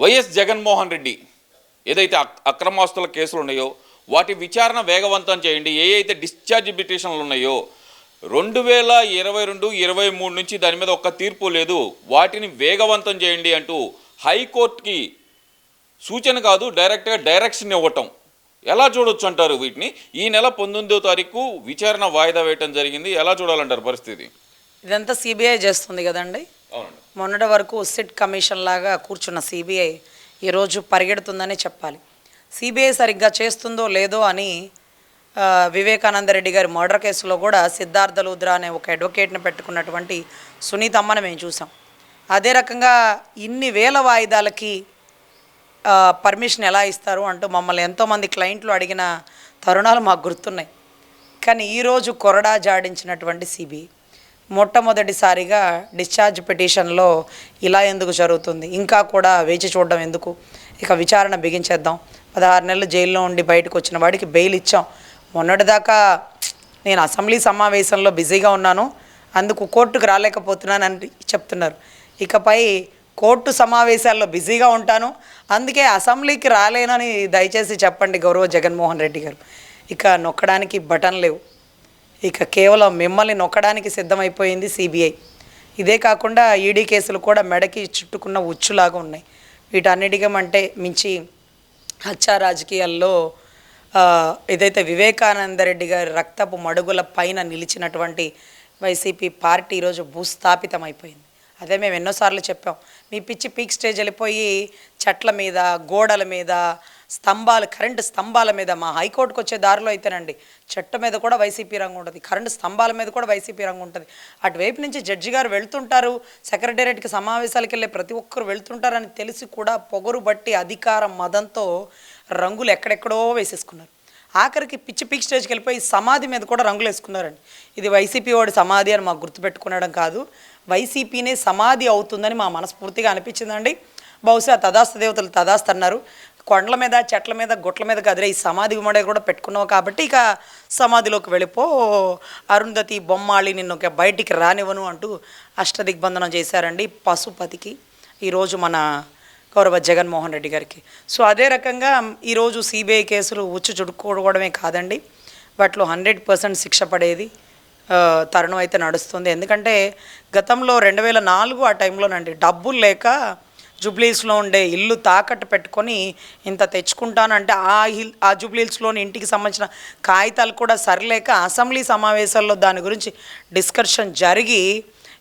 YS Jaganmohan Reddy ఏదైతే అక్రమాస్తుల కేసులు ఉన్నాయో వాటి విచారణ వేగవంతం చేయండి. ఏ అయితే డిశ్చార్జ్ పిటిషన్లు ఉన్నాయో రెండు వేల ఇరవై రెండు ఇరవై మూడు నుంచి దాని మీద ఒక్క తీర్పు లేదు. వాటిని వేగవంతం చేయండి అంటూ హైకోర్టుకి సూచన కాదు డైరెక్ట్గా డైరెక్షన్ ఇవ్వటం. ఎలా చూడొచ్చు అంటారు వీటిని? ఈ నెల పంతొమ్మిదో తారీఖు విచారణ వాయిదా వేయటం జరిగింది. ఎలా చూడాలంటారు పరిస్థితి? ఇదంతా సిబిఐ చేస్తుంది కదండి. మొన్నటి వరకు సిట్ కమిషన్ లాగా కూర్చున్న సిబిఐ ఈరోజు పరిగెడుతుందనే చెప్పాలి. సిబిఐ సరిగ్గా చేస్తుందో లేదో అని వివేకానంద రెడ్డి గారి మర్డర్ కేసులో కూడా సిద్ధార్థ లూద్రా అనే ఒక అడ్వకేట్ని పెట్టుకున్నటువంటి సునీతమ్మని మేము చూసాం. అదే రకంగా ఇన్ని వేల వాయిదాలకి పర్మిషన్ ఎలా ఇస్తారు అంటూ మమ్మల్ని ఎంతోమంది క్లయింట్లు అడిగిన తరుణాలు మాకు గుర్తున్నాయి. కానీ ఈరోజు కొరడా జాడించినటువంటి సిబిఐ మొట్టమొదటిసారిగా డిశ్చార్జ్ పిటిషన్లో ఇలా ఎందుకు జరుగుతుంది? ఇంకా కూడా వేచి చూడడం ఎందుకు? ఇక విచారణ బిగించేద్దాం. పదహారు నెలలు జైల్లో ఉండి బయటకు వచ్చిన వాడికి బెయిల్ ఇచ్చాం. మొన్నటిదాకా నేను అసెంబ్లీ సమావేశంలో బిజీగా ఉన్నాను. అందుకు కోర్టుకు రాలేకపోతున్నానని చెప్తున్నారు. ఇకపై కోర్టు సమావేశాల్లో బిజీగా ఉంటాను. అందుకే అసెంబ్లీకి రాలేనని దయచేసి చెప్పండి గౌరవ జగన్మోహన్ రెడ్డి గారు. ఇక నొక్కడానికి బటన్ లేవు. ఇక కేవలం మిమ్మల్ని నొక్కడానికి సిద్ధమైపోయింది సిబిఐ. ఇదే కాకుండా ఈడీ కేసులు కూడా మెడకి చుట్టుకున్న ఉచ్చులాగా ఉన్నాయి. వీటన్నిటికంటే మించి హత్యా రాజకీయాల్లో ఏదైతే వివేకానందరెడ్డి గారి రక్తపు మడుగుల పైన నిలిచినటువంటి వైసీపీ పార్టీ ఈరోజు భూస్థాపితం అయిపోయింది అదే మేము ఎన్నోసార్లు చెప్పాం. మీ పిచ్చి పీక్ స్టేజ్ వెళ్ళిపోయి చెట్ల మీద గోడల మీద స్తంభాలు కరెంటు స్తంభాల మీద మా హైకోర్టుకు వచ్చే దారిలో అయితేనండి చెట్టు మీద కూడా వైసీపీ రంగు ఉంటుంది కరెంటు స్తంభాల మీద కూడా వైసీపీ రంగు ఉంటుంది. అటువైపు నుంచి జడ్జి గారు వెళ్తుంటారు సెక్రటేరియట్కి సమావేశాలకు వెళ్ళే ప్రతి ఒక్కరు వెళ్తుంటారని తెలిసి కూడా పొగరు బట్టి అధికార మదంతో రంగులు ఎక్కడెక్కడో వేసేసుకున్నారు. ఆఖరికి పిచ్చి పిక్ స్టేజ్కి వెళ్ళిపోయి సమాధి మీద కూడా రంగులు వేసుకున్నారండి. ఇది వైసీపీ వాడి సమాధి అని మాకు గుర్తుపెట్టుకునడం కాదు వైసీపీనే సమాధి అవుతుందని మా మనస్ఫూర్తిగా అనిపించిందండి. బహుశా తదాస్త దేవతలు తదాస్త అన్నారు కొండల మీద చెట్ల మీద గుట్ల మీద కదిలే ఈ సమాధి గుమ్మడి కూడా పెట్టుకున్నావు కాబట్టి ఇక సమాధిలోకి వెళ్ళిపో. అరుంధతి బొమ్మాళి నిన్ను ఒక బయటికి రానివ్వను అంటూ అష్టదిగ్బంధనం చేశారండి పశుపతికి ఈరోజు మన గౌరవ జగన్మోహన్ రెడ్డి గారికి. సో అదే రకంగా ఈరోజు సిబిఐ కేసులు ఉచ్చు చుడుకోవడమే కాదండి. వాటిలో హండ్రెడ్ పర్సెంట్ శిక్ష పడేది తరుణం అయితే నడుస్తుంది. ఎందుకంటే గతంలో రెండు వేల నాలుగు ఆ టైంలోనండి డబ్బులు లేక జూబ్లీస్లో ఉండే ఇల్లు తాకట్టు పెట్టుకొని ఇంత తెచ్చుకుంటానంటే ఆ హిల్ ఆ జూబ్లీస్లోని ఇంటికి సంబంధించిన కాగితాలు కూడా సరిలేక అసెంబ్లీ సమావేశాల్లో దాని గురించి డిస్కషన్ జరిగి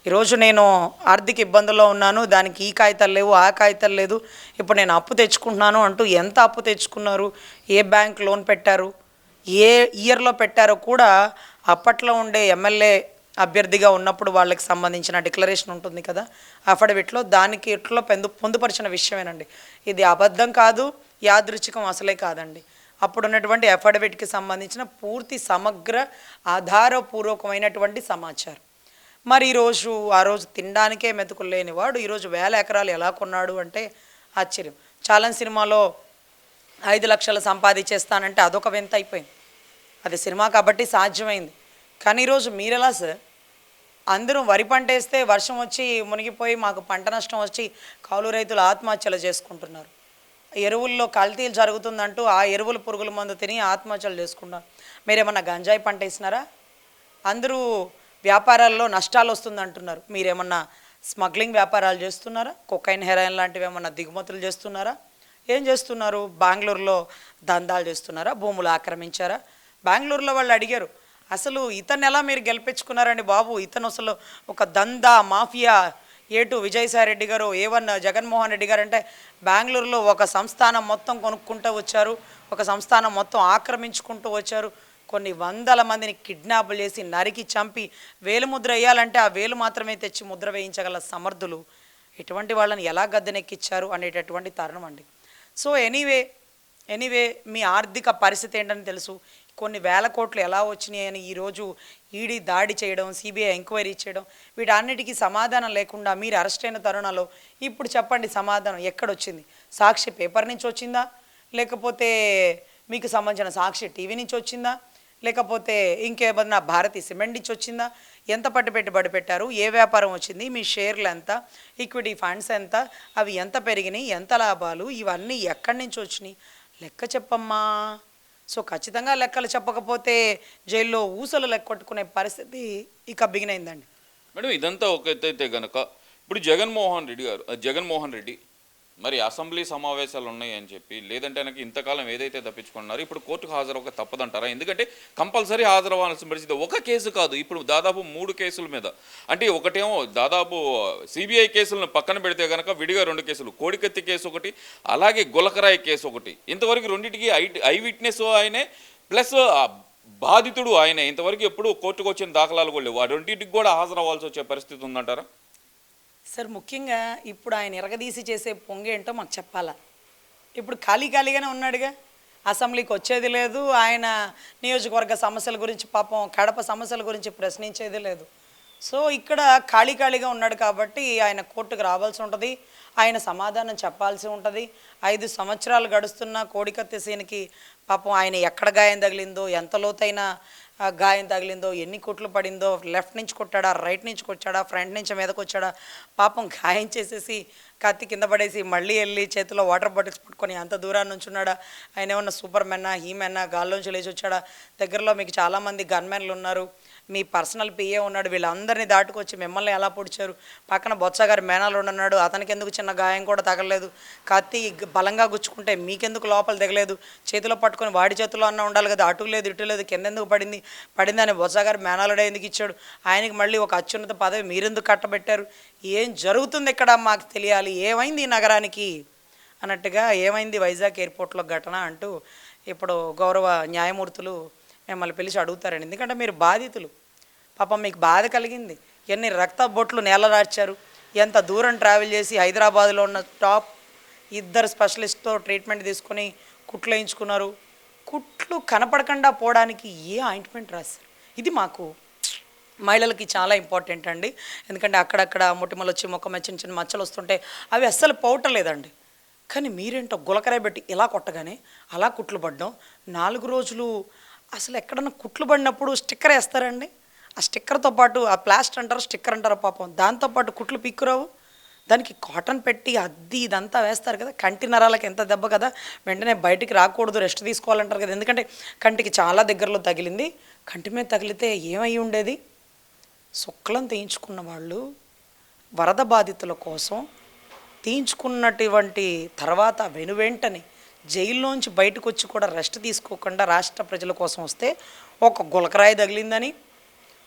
ఈరోజు నేను ఆర్థిక ఇబ్బందుల్లో ఉన్నాను దానికి ఈ కాగితాలు లేవు ఆ కాగితాలు లేదు ఇప్పుడు నేను అప్పు తెచ్చుకుంటున్నాను అంటూ ఎంత అప్పు తెచ్చుకున్నారు ఏ బ్యాంక్ లోన్ పెట్టారు ఏ ఇయర్లో పెట్టారో కూడా అప్పట్లో ఉండే ఎమ్మెల్యే అభ్యర్థిగా ఉన్నప్పుడు వాళ్ళకి సంబంధించిన డిక్లరేషన్ ఉంటుంది కదా అఫిడవిట్లో దానికి ఇట్లో పొందు పొందుపరిచిన విషయమేనండి. ఇది అబద్ధం కాదు యాదృచ్ఛికం అసలే కాదండి. అప్పుడు ఉన్నటువంటి అఫిడవిట్కి సంబంధించిన పూర్తి సమగ్ర ఆధారపూర్వకమైనటువంటి సమాచారం. మరి ఈరోజు ఆ రోజు తినడానికే మెతుకులు లేనివాడు ఈరోజు వేల ఎకరాలు ఎలా కొన్నాడు అంటే ఆశ్చర్యం. చాలన్ సినిమాలో ఐదు లక్షలు సంపాదించేస్తానంటే అదొక వింత అయిపోయింది. అది సినిమా కాబట్టి సాధ్యమైంది. కానీ ఈరోజు మీరెలా సార్? అందరూ వరి పంట వేస్తే వర్షం వచ్చి మునిగిపోయి మాకు పంట నష్టం వచ్చి కౌలు రైతులు ఆత్మహత్యలు చేసుకుంటున్నారు. ఎరువుల్లో కల్తీలు జరుగుతుందంటూ ఆ ఎరువుల పురుగుల మందు తిని ఆత్మహత్యలు చేసుకున్నారు మీరేమన్నా గంజాయి పంట వేసినారా? అందరూ వ్యాపారాల్లో నష్టాలు వస్తుందంటున్నారు. మీరేమన్నా స్మగ్లింగ్ వ్యాపారాలు చేస్తున్నారా? కొకైన్ హెరాయిన్ లాంటివి ఏమన్నా దిగుమతులు చేస్తున్నారా? ఏం చేస్తున్నారు? బెంగళూరులో దందాలు చేస్తున్నారా? భూములు ఆక్రమించారా? బెంగళూరులో వాళ్ళు అడిగారు. అసలు ఇతను ఎలా మీరు గెలిపించుకున్నారండి బాబు? ఇతను అసలు ఒక దందా మాఫియా ఏటు విజయసాయి రెడ్డి గారు ఏ వన్ జగన్మోహన్ రెడ్డి గారు అంటే బెంగళూరులో ఒక సంస్థానం మొత్తం కొనుక్కుంటూ వచ్చారు ఒక సంస్థానం మొత్తం ఆక్రమించుకుంటూ వచ్చారు. కొన్ని వందల మందిని కిడ్నాపులు చేసి నరికి చంపి వేలు ముద్ర వేయాలంటే ఆ వేలు మాత్రమే తెచ్చి ముద్ర వేయించగల సమర్థులు ఇటువంటి వాళ్ళని ఎలా గద్దెనెక్కిచ్చారు అనేటటువంటి తరుణం అండి. సో ఎనీవే ఎనీవే మీ ఆర్థిక పరిస్థితి ఏంటని తెలుసు. కొన్ని వేల కోట్లు ఎలా వచ్చినాయి అని ఈరోజు ఈడీ దాడి చేయడం సిబిఐ ఎంక్వైరీ చేయడం వీటన్నిటికీ సమాధానం లేకుండా మీరు అరెస్ట్ అయిన తరుణంలో ఇప్పుడు చెప్పండి సమాధానం ఎక్కడొచ్చింది? సాక్షి పేపర్ నుంచి వచ్చిందా? లేకపోతే మీకు సంబంధించిన సాక్షి టీవీ నుంచి వచ్చిందా? లేకపోతే ఇంకేమన్నా భారతి సిమెంట్ నుంచి వచ్చిందా? ఎంత పట్టు పెట్టుబడి పెట్టారు? ఏ వ్యాపారం వచ్చింది? మీ షేర్లు ఎంత? ఈక్విటీ ఫండ్స్ ఎంత? అవి ఎంత పెరిగినాయి? ఎంత లాభాలు? ఇవన్నీ ఎక్కడి నుంచి వచ్చినాయి? లెక్క చెప్పమ్మా. సో ఖచ్చితంగా లెక్కలు చెప్పకపోతే జైల్లో ఊసలు లెక్క కొట్టుకునే పరిస్థితి ఇక బిగినైందండి. మేడం ఇదంతా ఒక ఎత్తైతే అయితే గనక ఇప్పుడు జగన్మోహన్ రెడ్డి గారు ఆ, జగన్మోహన్ రెడ్డి మరి అసెంబ్లీ సమావేశాలు ఉన్నాయి అని చెప్పి లేదంటే నాకు ఇంతకాలం ఏదైతే తప్పించుకున్నారో ఇప్పుడు కోర్టుకు హాజరవ్వక తప్పదంటారా? ఎందుకంటే కంపల్సరీ హాజరవ్వాల్సిన పరిస్థితి ఒక కేసు కాదు. ఇప్పుడు దాదాపు మూడు కేసుల మీద. అంటే ఒకటేమో దాదాపు సిబిఐ కేసులను పక్కన పెడితే కనుక విడిగా రెండు కేసులు. కోడికత్తి కేసు ఒకటి అలాగే గులకరాయి కేసు ఒకటి. ఇంతవరకు రెండింటికి ఐ ఐ విట్నెస్ ఆయనే ప్లస్ బాధితుడు ఆయనే. ఇంతవరకు ఎప్పుడు కోర్టుకు వచ్చిన దాఖలాలు కూడా లేవు. ఆ రెండింటికి కూడా హాజరవ్వాల్సి వచ్చే పరిస్థితి ఉందంటారా? సార్ ముఖ్యంగా ఇప్పుడు ఆయన ఎరగదీసి చేసే పొంగేంటో మాకు చెప్పాలా? ఇప్పుడు ఖాళీ ఖాళీగానే ఉన్నాడుగా. అసెంబ్లీకి వచ్చేది లేదు. ఆయన నియోజకవర్గ సమస్యల గురించి పాపం కడప సమస్యల గురించి ప్రశ్నించేది లేదు. సో ఇక్కడ ఖాళీ ఖాళీగా ఉన్నాడు కాబట్టి ఆయన కోర్టుకు రావాల్సి ఉంటుంది. ఆయన సమాధానం చెప్పాల్సి ఉంటుంది. ఐదు సంవత్సరాలు గడుస్తున్న కోడికత్తి సీన్కి పాపం ఆయన ఎక్కడ గాయం తగిలిందో ఎంత లోతైన గాయం తగిలిందో ఎన్ని కుట్లు పడిందో లెఫ్ట్ నుంచి కొట్టాడా రైట్ నుంచి కొట్టాడా ఫ్రంట్ నుంచి మీదకి వచ్చాడా పాపం గాయం చేసేసి కత్తి కింద పడేసి మళ్ళీ వెళ్ళి చేతిలో వాటర్ బాటిల్స్ పట్టుకొని అంత దూరాన్ని ఉంచున్నాడా ఆయన ఏమన్నా సూపర్ మెన్నా హీమెన్నా గాల్లోంచి లేచి వచ్చాడా? దగ్గరలో మీకు చాలామంది గన్మెన్లు ఉన్నారు. మీ పర్సనల్ పిఏ ఉన్నాడు వీళ్ళందరినీ దాటుకొచ్చి మిమ్మల్ని ఎలా పొడిచారు? పక్కన బొత్సగారి మేనాలు ఉన్నాడు అతనికి ఎందుకు చిన్న గాయం కూడా తగలలేదు. కత్తి బలంగా గుచ్చుకుంటే మీకెందుకు లోపల దిగలేదు? చేతిలో పట్టుకొని వాడి చేతిలో అన్న ఉండాలి కదా అటు లేదు ఇటు లేదు కింద ఎందుకు పడింది? పడింది అని బొత్స మేనాలుడే ఎందుకు ఇచ్చాడు? ఆయనకి మళ్ళీ ఒక అత్యున్నత పదవి మీరెందుకు కట్టబెట్టారు? ఏం జరుగుతుంది ఇక్కడ మాకు తెలియాలి. ఏమైంది ఈ నగరానికి? అన్నట్టుగా ఏమైంది వైజాగ్ ఎయిర్పోర్ట్లో ఘటన అంటూ ఇప్పుడు గౌరవ న్యాయమూర్తులు మిమ్మల్ని పిలిచి అడుగుతారండి ఎందుకంటే మీరు బాధితులు. పాపం మీకు బాధ కలిగింది. ఎన్ని రక్త బొట్లు నేలరార్చారు. ఎంత దూరం ట్రావెల్ చేసి హైదరాబాద్లో ఉన్న టాప్ ఇద్దరు స్పెషలిస్ట్తో ట్రీట్మెంట్ తీసుకొని కుట్లు వేయించుకున్నారు. కుట్లు కనపడకుండా పోవడానికి ఏ ఆయింట్మెంట్ రాశారు? ఇది మాకు మహిళలకి చాలా ఇంపార్టెంట్ అండి. ఎందుకంటే అక్కడక్కడ మొటిమలు వచ్చి మొక్క చిన్న చిన్న మచ్చలు వస్తుంటే అవి అస్సలు పోవటలేదండి కానీ మీరేంటో గులకరాయి పెట్టి ఇలా కొట్టగానే అలా కుట్లు పడ్డం. నాలుగు రోజులు అసలు ఎక్కడన్నా కుట్లు పడినప్పుడు స్టిక్కర్ వేస్తారండి? ఆ స్టిక్కర్తో పాటు ఆ ప్లాస్టర్ అంటారు స్టిక్కర్ అంటారు పాపం. దాంతోపాటు కుట్లు పిక్కురావు. దానికి కాటన్ పెట్టి అద్ది ఇదంతా వేస్తారు కదా. కంటి నరాలకు ఎంత దెబ్బ కదా. వెంటనే బయటికి రాకూడదు రెస్ట్ తీసుకోవాలంటారు కదా. ఎందుకంటే కంటికి చాలా దగ్గరలో తగిలింది. కంటి మీద తగిలితే ఏమై ఉండేది? శుక్లం తీయించుకున్న వాళ్ళు వరద బాధితుల కోసం తీయించుకున్నటువంటి తర్వాత వెనువెంటనే జైల్లోంచి బయటకు వచ్చి కూడా రెస్ట్ తీసుకోకుండా రాష్ట్ర ప్రజల కోసం వస్తే ఒక గులకరాయి తగిలిందని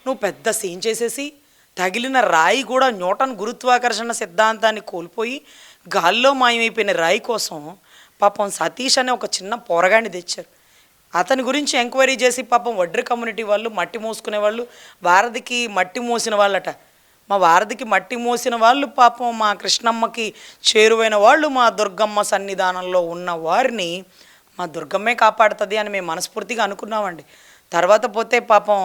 నువ్వు పెద్ద సీన్ చేసేసి తగిలిన రాయి కూడా న్యూటన్ గురుత్వాకర్షణ సిద్ధాంతాన్ని కోల్పోయి గాల్లో మాయమైపోయిన రాయి కోసం పాపం సతీష్ అనే ఒక చిన్న పోరగాన్ని తెచ్చారు. అతని గురించి ఎంక్వైరీ చేసి పాపం వడ్రి కమ్యూనిటీ వాళ్ళు మట్టి మోసుకునే వాళ్ళు వారధికి మట్టి మోసిన వాళ్ళట. మా వారధికి మట్టి మోసిన వాళ్ళు పాపం మా కృష్ణమ్మకి చేరువైన వాళ్ళు మా దుర్గమ్మ సన్నిధానంలో ఉన్న వారిని మా దుర్గమ్మే కాపాడుతుంది అని మేము మనస్ఫూర్తిగా అనుకున్నామండి. తర్వాత పోతే పాపం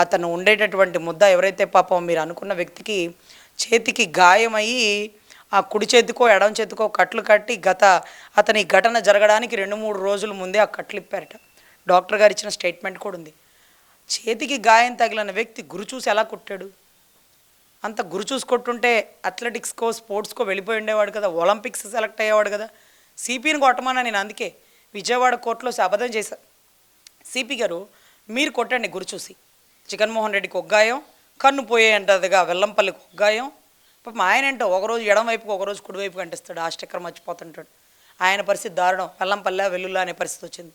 అతను ఉండేటటువంటి ముద్ద ఎవరైతే పాపం మీరు అనుకున్న వ్యక్తికి చేతికి గాయమయ్యి ఆ కుడి చేతికో ఎడమ చేతికో కట్లు కట్టి గత అతని ఘటన జరగడానికి రెండు మూడు రోజుల ముందే ఆ కట్లు ఇప్పారట. డాక్టర్ గారు ఇచ్చిన స్టేట్మెంట్ కూడా ఉంది. చేతికి గాయం తగిలిన వ్యక్తి గురు చూసి ఎలా కొట్టాడు? అంత గురు చూసి కొట్టుంటే అథ్లెటిక్స్కో స్పోర్ట్స్కో వెళ్ళిపోయి ఉండేవాడు కదా. ఒలింపిక్స్ సెలెక్ట్ అయ్యేవాడు కదా. సిపిని కొట్టమన్నా నేను అందుకే. విజయవాడ కోర్టులో శపథం చేశా సిపి గారు మీరు కొట్టండి గురి చూసి. జగన్మోహన్ రెడ్డికి ఒగ్గాయం కన్ను పోయే అంటదిగా వెల్లంపల్లికి ఒగ్గాయం. పాపం ఆయన ఏంటో ఒకరోజు ఎడం వైపుకి ఒకరోజు కుడివైపు కంటిస్తాడు ఆ స్టిక్కర్ మర్చిపోతుంటాడు. ఆయన పరిస్థితి దారుణం వెల్లంపల్లె వెల్లుల్లా అనే పరిస్థితి వచ్చింది.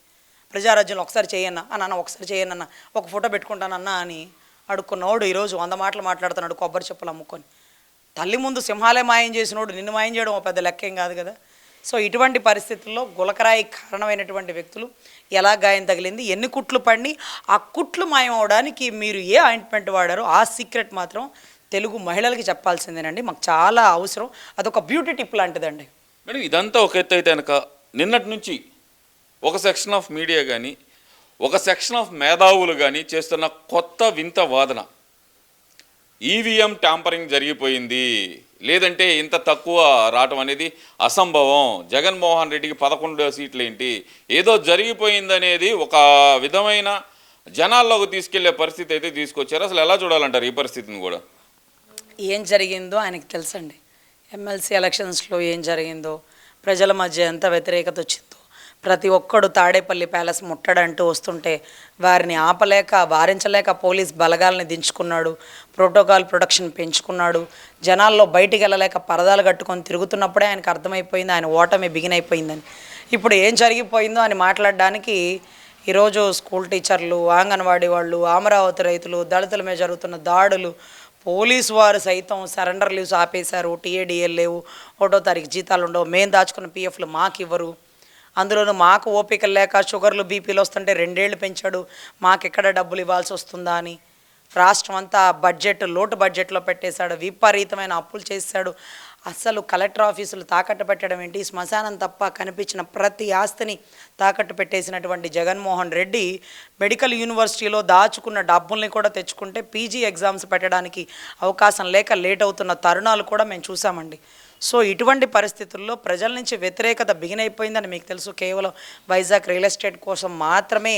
ప్రజారాజ్యంలో ఒకసారి చేయన్న అన్న ఒకసారి చేయనన్న ఒక ఫోటో పెట్టుకుంటానన్నా అని అడుక్కున్నోడు ఈరోజు వంద మాటలు మాట్లాడుతున్నాడు కొబ్బరి చెప్పులు అమ్ముకొని. తల్లి ముందు సింహాలే మాయం చేసినోడు నిన్ను మాయం చేయడం ఒక పెద్ద లెక్క ఏం కాదు కదా. సో ఇటువంటి పరిస్థితుల్లో గులకరాయి కారణమైనటువంటి వ్యక్తులు ఎలా గాయం తగిలింది? ఎన్ని కుట్లు పడి ఆ కుట్లు మాయమవడానికి మీరు ఏ ఆయింట్మెంట్ వాడారో ఆ సీక్రెట్ మాత్రం తెలుగు మహిళలకి చెప్పాల్సిందేనండి. మాకు చాలా అవసరం. అదొక బ్యూటీ టిప్ లాంటిదండి. మేడం ఇదంతా ఒక ఎత్తు అయితే కనుక నిన్నటి నుంచి ఒక సెక్షన్ ఆఫ్ మీడియా కానీ ఒక సెక్షన్ ఆఫ్ మేధావులు కానీ చేస్తున్న కొత్త వింత వాదన. ఈవీఎం ట్యాంపరింగ్ జరిగిపోయింది. లేదంటే ఇంత తక్కువ రావటం అనేది అసంభవం. జగన్మోహన్ రెడ్డికి పదకొండు సీట్లు ఏంటి ఏదో జరిగిపోయిందనేది ఒక విధమైన జనాల్లోకి తీసుకెళ్ళే పరిస్థితి అయితే తీసుకొచ్చారు. అసలు ఎలా చూడాలంటారు ఈ పరిస్థితిని కూడా? ఏం జరిగిందో ఆయనకి తెలుసండి. ఎమ్మెల్సీ ఎలక్షన్స్లో ఏం జరిగిందో ప్రజల మధ్య ఎంత వ్యతిరేకత వచ్చిందో. ప్రతి ఒక్కడు తాడేపల్లి ప్యాలెస్ ముట్టడంటూ వస్తుంటే వారిని ఆపలేక వారించలేక పోలీస్ బలగాల్ని దించుకున్నాడు. ప్రోటోకాల్ ప్రొటెక్షన్ పెంచుకున్నాడు. జనాల్లో బయటికి వెళ్ళలేక పరదాలు కట్టుకొని తిరుగుతున్నప్పుడే ఆయనకు అర్థమైపోయింది ఆయన ఓటమి బిగిన్ అయిపోయిందని. ఇప్పుడు ఏం జరిగిపోయిందో అని మాట్లాడడానికి ఈరోజు స్కూల్ టీచర్లు అంగన్వాడీ వాళ్ళు అమరావతి రైతులు దళితుల మీద జరుగుతున్న దాడులు పోలీసు వారు సైతం సరెండర్ లీవ్స్ ఆపేశారు. టీఏడిఎల్ లేవు. ఒకటో తారీఖు జీతాలు ఉండవు. మేము దాచుకున్న పీఎఫ్లు మాకు ఇవ్వరు అందులోనూ మాకు ఓపికలు లేక షుగర్లు బీపీలు వస్తుంటే రెండేళ్ళు పెంచాడు. మాకు ఎక్కడ డబ్బులు ఇవ్వాల్సి వస్తుందా అని. రాష్ట్రం అంతా బడ్జెట్ లోటు బడ్జెట్లో పెట్టేశాడు. విపరీతమైన అప్పులు చేశాడు. అసలు కలెక్టర్ ఆఫీసులు తాకట్టు పెట్టడం ఏంటి? శ్మశానం తప్ప కనిపించిన ప్రతి ఆస్తిని తాకట్టు పెట్టేసినటువంటి జగన్మోహన్ రెడ్డి మెడికల్ యూనివర్సిటీలో దాచుకున్న డబ్బుల్ని కూడా తెచ్చుకుంటే పీజీ ఎగ్జామ్స్ పెట్టడానికి అవకాశం లేక లేట్ అవుతున్న తరుణాలు కూడా మేము చూసామండి సో ఇటువంటి పరిస్థితుల్లో ప్రజల నుంచి వ్యతిరేకత బిగిన్ అయిపోయిందని మీకు తెలుసు. కేవలం వైజాగ్ రియల్ ఎస్టేట్ కోసం మాత్రమే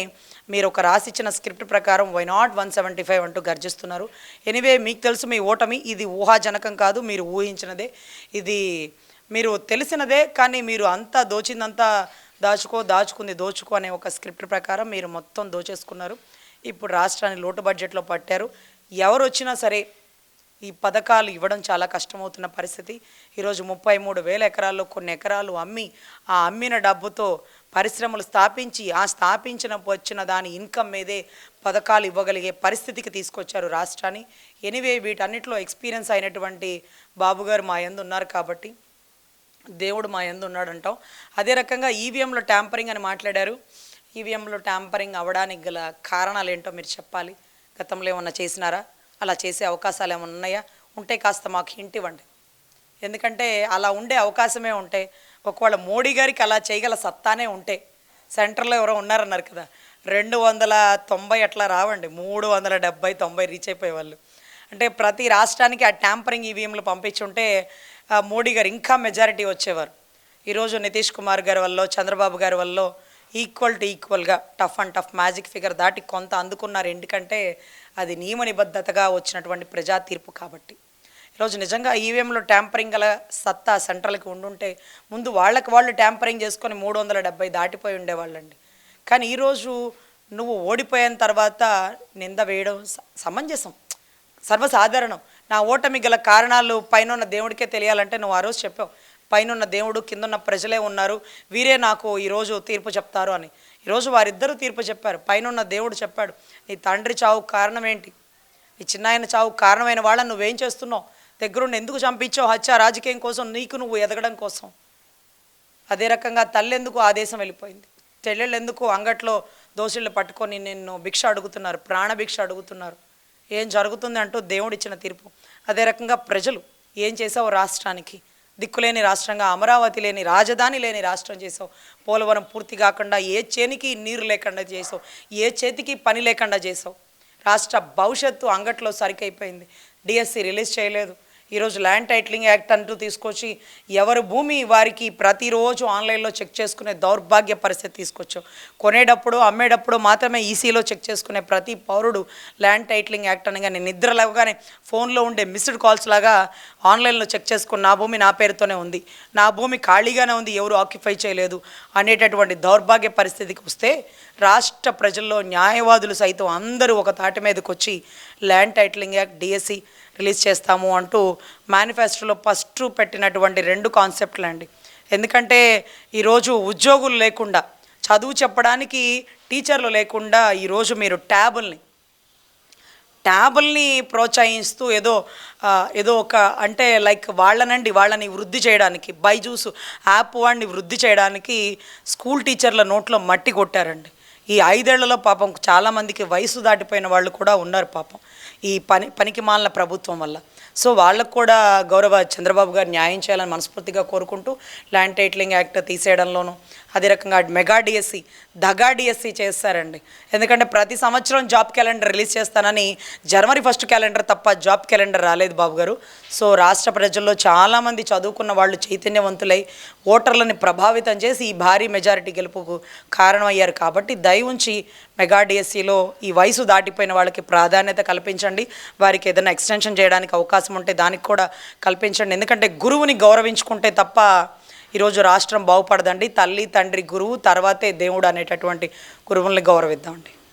మీరు ఒక రాసిచ్చిన స్క్రిప్ట్ ప్రకారం why not one seventy five అంటూ గర్జిస్తున్నారు. ఎనివే మీకు తెలుసు మీ ఓటమి ఇది ఊహాజనకం కాదు మీరు ఊహించినదే. ఇది మీరు తెలిసినదే కానీ మీరు అంతా దోచిందంతా దాచుకో దాచుకుంది దోచుకో అనే ఒక స్క్రిప్ట్ ప్రకారం మీరు మొత్తం దోచేసుకున్నారు. ఇప్పుడు రాష్ట్రాన్ని లోటు బడ్జెట్లో పట్టారు. ఎవరు వచ్చినా సరే ఈ పథకాలు ఇవ్వడం చాలా కష్టమవుతున్న పరిస్థితి. ఈరోజు ముప్పై మూడు వేల ఎకరాల్లో కొన్ని ఎకరాలు అమ్మి ఆ అమ్మిన డబ్బుతో పరిశ్రమలు స్థాపించి ఆ స్థాపించిన వచ్చిన దాని ఇన్కమ్ మీదే పథకాలు ఇవ్వగలిగే పరిస్థితికి తీసుకొచ్చారు రాష్ట్రాన్ని. ఎనివే వీటన్నిటిలో ఎక్స్పీరియన్స్ అయినటువంటి బాబుగారు మా యందు ఉన్నారు కాబట్టి దేవుడు మా యందు ఉన్నాడంటాం. అదే రకంగా ఈవీఎంలో ట్యాంపరింగ్ అని మాట్లాడారు. ఈవీఎంలో ట్యాంపరింగ్ అవ్వడానికి గల కారణాలు ఏంటో మీరు చెప్పాలి. గతంలో ఏమన్నా చేసినారా? అలా చేసే అవకాశాలు ఏమైనా ఉన్నాయా? ఉంటే కాస్త మాకు హింట్ ఇవ్వండి. ఎందుకంటే అలా ఉండే అవకాశమే ఉంటే ఒకవేళ మోడీ గారికి అలా చేయగల సత్తానే ఉంటే సెంటర్లో ఎవరో ఉన్నారన్నారు కదా రెండు వందల తొంభై అట్లా రావండి. మూడు వందల డెబ్బై తొంభై రీచ్ అయిపోయేవాళ్ళు. అంటే ప్రతి రాష్ట్రానికి ఆ ట్యాంపరింగ్ ఈవీఎంలు పంపించుంటే ఆ, మోడీ గారు ఇంకా మెజారిటీ వచ్చేవారు. ఈరోజు నితీష్ కుమార్ గారి వల్ల చంద్రబాబు గారి వల్ల ఈక్వల్ టు ఈక్వల్గా tough and tough magic figure దాటి కొంత అందుకున్నారు. ఎందుకంటే అది నియమ నిబద్ధతగా వచ్చినటువంటి ప్రజా తీర్పు కాబట్టి. ఈరోజు నిజంగా ఈవీఎంలో ట్యాంపరింగ్ గల సత్తా సెంట్రల్కి ఉండుంటే ముందు వాళ్ళకి వాళ్ళు ట్యాంపరింగ్ చేసుకొని మూడు వందల డెబ్బై దాటిపోయి ఉండేవాళ్ళండి. కానీ ఈరోజు నువ్వు ఓడిపోయిన తర్వాత నింద వేయడం స- సమంజసం. సర్వసాధారణం. నా ఓటమి గల కారణాలు పైన ఉన్న దేవుడికే తెలియాలంటే నువ్వు ఆ రోజు చెప్పావు. పైనున్న దేవుడు కిందున్న ప్రజలే ఉన్నారు. వీరే నాకు ఈరోజు తీర్పు చెప్తారు అని. ఈరోజు వారిద్దరూ తీర్పు చెప్పారు. పైనున్న దేవుడు చెప్పాడు నీ తండ్రి చావు కారణం ఏంటి నీ చిన్నాయన చావు కారణమైన వాళ్ళని నువ్వేం చేస్తున్నావు? దగ్గరుండి ఎందుకు చంపించావు? హత్య రాజకీయం కోసం నీకు నువ్వు ఎదగడం కోసం. అదే రకంగా తల్లి ఎందుకు ఆదేశం వెళ్ళిపోయింది. చెల్లెళ్ళు ఎందుకు అంగట్లో దోషులు పట్టుకొని నిన్ను భిక్ష అడుగుతున్నారు? ప్రాణభిక్ష అడుగుతున్నారు? ఏం జరుగుతుంది అంటూ దేవుడిచ్చిన తీర్పు. అదే రకంగా ప్రజలు ఏం చేసావు రాష్ట్రానికి? దిక్కులేని రాష్ట్రంగా అమరావతి లేని రాజధాని లేని రాష్ట్రం చేసావు. పోలవరం పూర్తి కాకుండా ఏ చేనికి నీరు లేకుండా చేసావు. ఏ చేతికి పని లేకుండా చేసావు. రాష్ట్ర భవిష్యత్తు అంగట్లో సరికైపోయింది. డిఎస్సి రిలీజ్ చేయలేదు. ఈరోజు ల్యాండ్ టైటిలింగ్ యాక్ట్ అంటూ తీసుకొచ్చి ఎవరి భూమి వారికి ప్రతిరోజు ఆన్లైన్లో చెక్ చేసుకునే దౌర్భాగ్య పరిస్థితి తీసుకొచ్చాం కొనేటప్పుడు అమ్మేటప్పుడు మాత్రమే ఈసీలో చెక్ చేసుకునే ప్రతి పౌరుడు ల్యాండ్ టైటిలింగ్ యాక్ట్ అనగానే నిద్ర లేవగానే ఫోన్లో ఉండే మిస్డ్ కాల్స్ లాగా ఆన్లైన్లో చెక్ చేసుకుని నా భూమి నా పేరుతోనే ఉంది. నా భూమి ఖాళీగానే ఉంది. ఎవరు ఆక్యుపై చేయలేదు. అనేటటువంటి దౌర్భాగ్య పరిస్థితికి వస్తే రాష్ట్ర ప్రజల్లో న్యాయవాదులు సైతం అందరూ ఒక తాటి మీదకి వచ్చి land titling act DSC release చేస్తాము అంటూ మేనిఫెస్టోలో ఫస్ట్ పెట్టినటువంటి రెండు కాన్సెప్ట్లు అండి. ఎందుకంటే ఈరోజు ఉద్యోగులు లేకుండా చదువు చెప్పడానికి టీచర్లు లేకుండా ఈరోజు మీరు ట్యాబుల్ని ట్యాబుల్ని ప్రోత్సహిస్తూ ఏదో ఏదో ఒక అంటే లైక్ వాళ్ళనండి వాళ్ళని వృద్ధి చేయడానికి బైజూస్ యాప్ వాడిని వృద్ధి చేయడానికి స్కూల్ టీచర్ల నోట్లో మట్టి కొట్టారండి. ఈ ఐదేళ్ళలో పాపం చాలామందికి వయసు దాటిపోయిన వాళ్ళు కూడా ఉన్నారు పాపం. ఈ పని పనికి మాలిన ప్రభుత్వం వల్ల. సో వాళ్ళకు కూడా గౌరవ చంద్రబాబు గారు న్యాయం చేయాలని మనస్ఫూర్తిగా కోరుకుంటూ ల్యాండ్ టైటిలింగ్ యాక్ట్ తీసేయడంలోనూ అదే రకంగా మెగా డిఎస్సి దగా డిఎస్సి చేస్తారండి. ఎందుకంటే ప్రతి సంవత్సరం జాబ్ క్యాలెండర్ రిలీజ్ చేస్తానని జనవరి ఫస్ట్ క్యాలెండర్ తప్ప జాబ్ క్యాలెండర్ రాలేదు బాబు గారు. సో రాష్ట్ర ప్రజల్లో చాలామంది చదువుకున్న వాళ్ళు చైతన్యవంతులై ఓటర్లని ప్రభావితం చేసి ఈ భారీ మెజారిటీ గెలుపుకు కారణమయ్యారు కాబట్టి దయ ఉంచి మెగా డిఎస్సిలో ఈ వయసు దాటిపోయిన వాళ్ళకి ప్రాధాన్యత కల్పించండి. వారికి ఏదైనా ఎక్స్టెన్షన్ చేయడానికి అవకాశం ఉంటే దానికి కూడా కల్పించండి. ఎందుకంటే గురువుని గౌరవించుకుంటే తప్ప ఈరోజు రాష్ట్రం బాగుపడదండి. తల్లి తండ్రి గురువు తర్వాతే దేవుడు అనేటటువంటి గురువుల్ని గౌరవిద్దామండి.